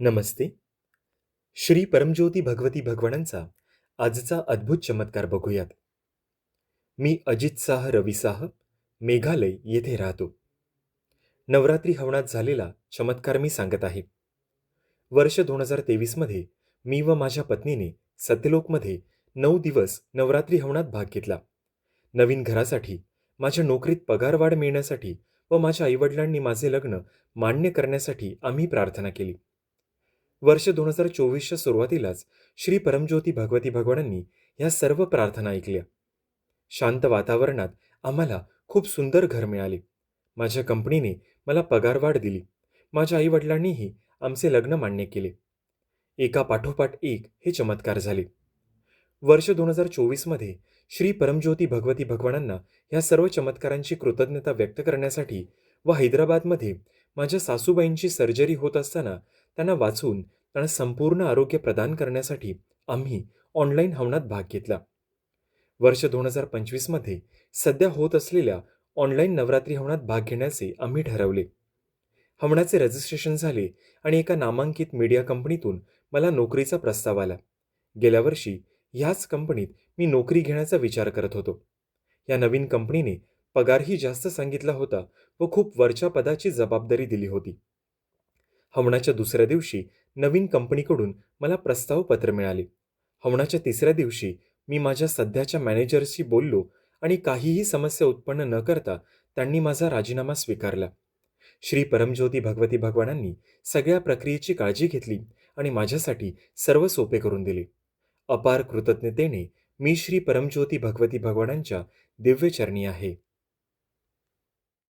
नमस्ते. श्री परमज्योती भगवती भगवणांचा आजचा अद्भुत चमत्कार बघूयात. मी अजित साह रवी साह मेघालय येथे राहतो. नवरात्री हवनात झालेला चमत्कार मी सांगत आहे. वर्ष दोन हजार तेवीसमध्ये मी व माझ्या पत्नीने सत्यलोकमध्ये नऊ दिवस नवरात्री हवनात भाग घेतला. नवीन घरासाठी माझ्या नोकरीत पगारवाढ मिळण्यासाठी व माझ्या आईवडिलांनी माझे लग्न मान्य करण्यासाठी आम्ही प्रार्थना केली. वर्ष दोन हजार चोवीसच्या सुरुवातीलाच श्री परमज्योती भगवती भगवानांनी ह्या सर्व प्रार्थना ऐकल्या. शांत वातावरणात आम्हाला खूप सुंदर घर मिळाले. माझ्या कंपनीने मला पगारवाढ दिली. माझ्या आईवडिलांनीही आमचे लग्न मान्य केले. एका पाठोपाठ एक हे चमत्कार झाले. वर्ष दोन हजार चोवीसमध्ये श्री परमज्योती भगवती भगवानांना ह्या सर्व चमत्कारांची कृतज्ञता व्यक्त करण्यासाठी व हैदराबादमध्ये माझ्या सासूबाईंची सर्जरी होत असताना त्यांना वाचून त्यांना संपूर्ण आरोग्य प्रदान करण्यासाठी आम्ही ऑनलाईन हवनात भाग घेतला. वर्ष दोन हजार पंचवीसमध्ये सध्या होत असलेल्या ऑनलाईन नवरात्री हवनात भाग घेण्याचे आम्ही ठरवले. हवनाचे रजिस्ट्रेशन झाले आणि एका नामांकित मीडिया कंपनीतून मला नोकरीचा प्रस्ताव आला. गेल्या वर्षी ह्याच कंपनीत मी नोकरी घेण्याचा विचार करत होतो. या नवीन कंपनीने पगारही जास्त सांगितला होता व खूप वरच्या पदाची जबाबदारी दिली होती. हवणाच्या दुसऱ्या दिवशी नवीन कंपनीकडून मला प्रस्ताव पत्र मिळाले. हवणाच्या तिसऱ्या दिवशी मी माझ्या सध्याच्या मॅनेजरशी बोललो आणि काहीही समस्या उत्पन्न न करता त्यांनी माझा राजीनामा स्वीकारला. श्री परमज्योती भगवती भगवानांनी सगळ्या प्रक्रियेची काळजी घेतली आणि माझ्यासाठी सर्व सोपे करून दिले. अपार कृतज्ञतेने मी श्री परमज्योती भगवती भगवानांच्या दिव्यचरणी आहे.